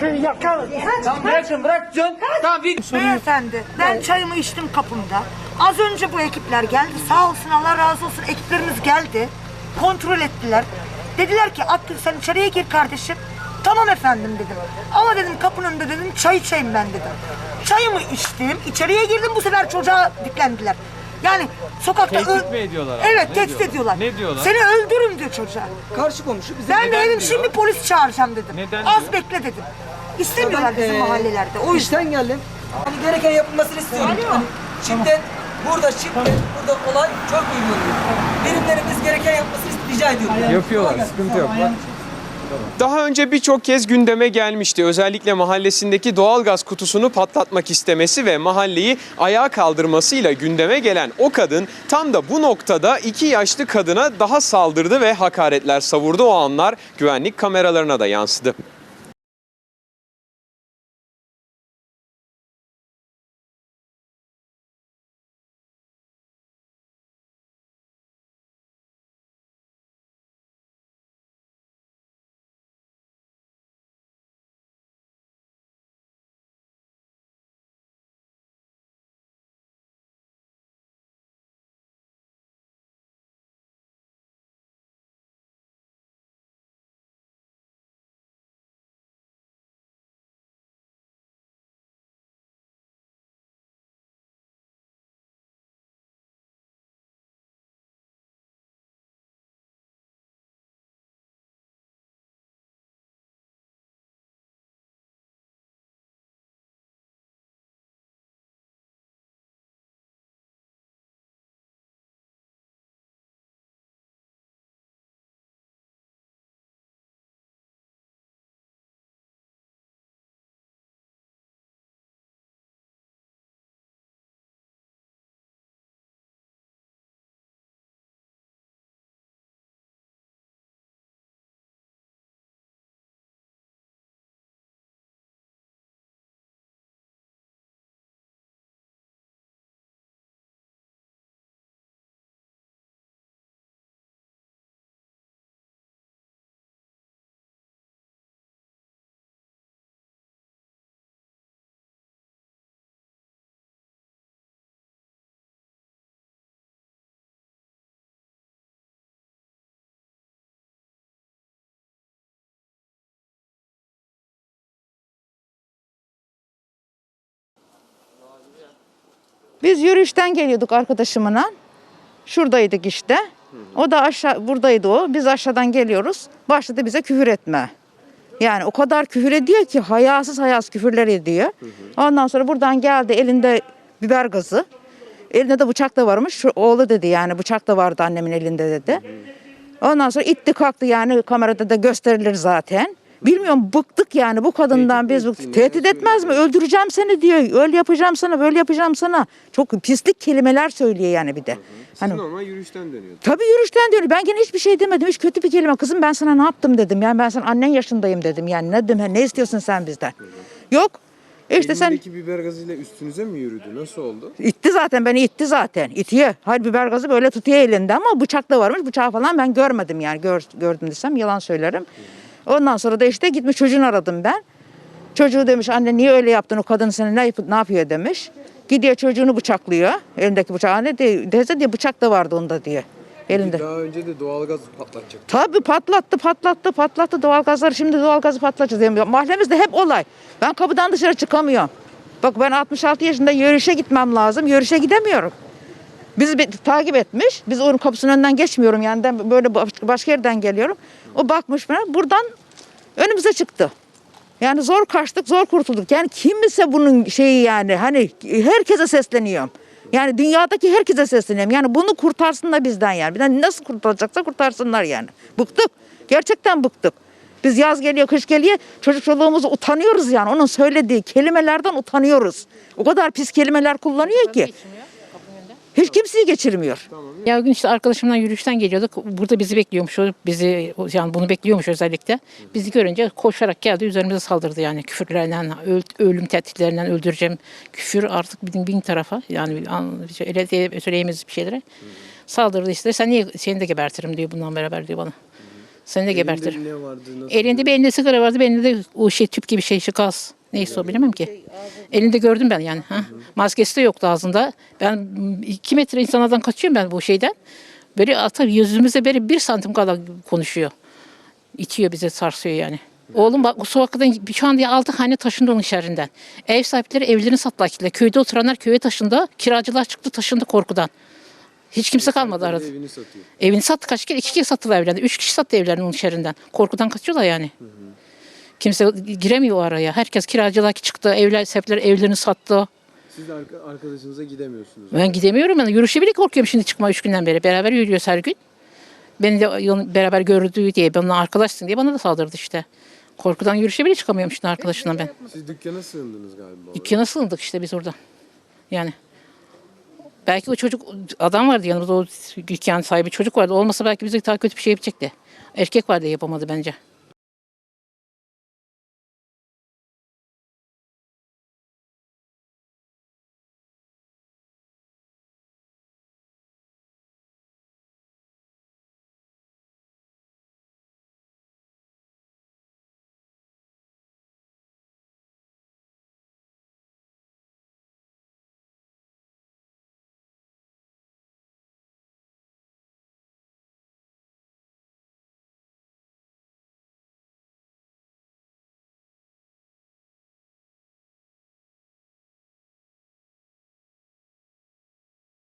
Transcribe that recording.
Köyü yakalım. Tamam bırakın bırak Can. Tamam bir Beyefendi ben çayımı içtim kapımda. Az önce bu ekipler geldi. Sağ olsun Allah razı olsun ekiplerimiz geldi. Kontrol ettiler. Dediler ki Akgül sen içeriye gir kardeşim. Tamam efendim dedim. Ama dedim kapının önünde dedim çay içeyim ben dedim. Çayımı içtim. içeriye girdim bu sefer çocuğa diklendiler. Yani sokakta... Tehdit mi ediyorlar abi? Evet Ne tehdit diyorlar? ediyorlar. Ne diyorlar? Seni öldürürüm diyor çocuğa. karşı komşu bize Ben de Neden dedim diyor? şimdi polis çağıracağım dedim. Neden Az diyor? bekle dedim. İstemiyorlar bizim Ee, mahallelerde. O yüzden. işten geldim. Hani gereken yapılmasını istiyorum. Hani şiddet, burada şiddet, burada olay çok oluyor. Birimlerimiz gereken yapmasını rica ediyorum. Yapıyorlar, sıkıntı yok. Bak. Daha önce birçok kez gündeme gelmişti. Özellikle mahallesindeki doğalgaz kutusunu patlatmak istemesi ve mahalleyi ayağa kaldırmasıyla gündeme gelen o kadın tam da bu noktada iki yaşlı kadına daha saldırdı ve hakaretler savurdu. O anlar güvenlik kameralarına da yansıdı. Biz yürüyüşten geliyorduk arkadaşımla. Şuradaydık işte. O da aşağı buradaydı o. Biz aşağıdan geliyoruz. Başladı bize küfür etme. Yani o kadar küfür ediyor ki hayasız hayasız küfürler ediyor. Ondan sonra buradan geldi elinde biber gazı. Elinde de bıçak da varmış. Şu oğlu dedi yani bıçak da vardı annemin elinde dedi. Ondan sonra itti kalktı yani kamerada da gösterilir zaten. Bilmiyorum bıktık yani bu kadından biz bıktık. Tehdit etmez mi? Öldüreceğim seni diyor. Öyle yapacağım sana, böyle yapacağım sana. Çok pislik kelimeler söylüyor yani bir de. Hani normal yürüyüşten dönüyordu. Tabii yürüyüşten diyor. Ben gene hiçbir şey demedim. Hiç kötü bir kelime. Kızım ben sana ne yaptım dedim. Yani ben senin annen yaşındayım dedim. Yani ne dedim? "Ha, Ne istiyorsun sen bizden? Yok. E İşte sen biber gazıyla üstünüze mi yürüdü? Nasıl oldu? itti zaten beni itti zaten. İtiyor. Hayır biber gazı böyle tutuyor elinde ama bıçak da varmış. Bıçağı falan ben görmedim yani. Gör, gördüm desem yalan söylerim. Ondan sonra da işte gitmiş çocuğunu aradım ben. Çocuğu demiş anne niye öyle yaptın o kadın seni ne, yap- ne yapıyor demiş. Gidiyor çocuğunu bıçaklıyor. Elindeki bıçağı. Anne de, teyze diye bıçak da vardı onda diye. Elinde. Daha önce de doğalgaz patlatacak. Tabii patlattı patlattı patlattı doğalgazları şimdi doğalgazı patlatacağız. Yani mahallemizde hep olay. Ben kapıdan dışarı çıkamıyorum. Bak ben 66 yaşında yürüyüşe gitmem lazım. Yürüyüşe gidemiyorum. Bizi takip etmiş. Biz onun kapısının önünden geçmiyorum yani böyle baş- başka yerden geliyorum. O bakmış bana buradan önümüze çıktı. Yani zor kaçtık, zor kurtulduk. Yani kim ise bunun şeyi yani hani herkese sesleniyorum. Yani dünyadaki herkese sesleniyorum. Yani bunu kurtarsın da bizden yani. Bizden nasıl kurtaracaksa kurtarsınlar yani. Bıktık. Gerçekten bıktık. Biz yaz geliyor, kış geliyor. Çocuk çoluğumuzu utanıyoruz yani. Onun söylediği kelimelerden utanıyoruz. O kadar pis kelimeler kullanıyor ki. Hiç kimseyi geçirmiyor. Ya gün işte arkadaşımla yürüyüşten geliyorduk. Burada bizi bekliyormuş. o Bizi yani bunu bekliyormuş özellikle. Bizi görünce koşarak geldi üzerimize saldırdı yani küfürlerle, öl- ölüm tehditlerinden öldüreceğim küfür artık bin, bin tarafa yani an- şey- söyleyemez bir şeylere. Saldırdı işte sen niye seni de gebertirim diyor bundan beraber diyor bana. Seni de gebertir. Ne vardı? Nasıl? Elinde bir elinde sigara vardı, elinde de o şey tüp gibi şey, şey gaz. Neyse o bilemem ki. Elinde gördüm ben yani. Ha. Maskesi de yoktu ağzında. Ben iki metre insanlardan kaçıyorum ben bu şeyden. Böyle ata yüzümüze böyle bir santim kadar konuşuyor. İtiyor bize sarsıyor yani. Oğlum bak o sokaktan şu anda altı hane taşındı onun şerrinden. Ev sahipleri evlerini sattılar. kiraya. Köyde oturanlar köye taşındı. Kiracılar çıktı taşındı korkudan. Hiç kimse kalmadı arada. Evini satıyor. Evini sattı kaç kere? İki kere sattılar evlerini. Üç kişi sattı evlerini onun şerrinden. Korkudan kaçıyorlar yani. Kimse giremiyor araya. Herkes kiracılar çıktı. Evler sahipleri evlerini sattı. Siz de arka- arkadaşınıza gidemiyorsunuz. Ben gidemiyorum. Ben yürüyüşe bile korkuyorum şimdi çıkma üç günden beri. Beraber yürüyoruz her gün. Beni de yol- beraber gördüğü diye, benimle arkadaşsın diye bana da saldırdı işte. Korkudan yürüyüşe bile çıkamıyorum şimdi arkadaşımla ben. Siz dükkana sığındınız galiba. Dükkana sığındık işte biz orada. Yani. Belki o çocuk adam vardı yanımızda o dükkan sahibi çocuk vardı. Olmasa belki bize daha kötü bir şey yapacaktı. Erkek vardı yapamadı bence.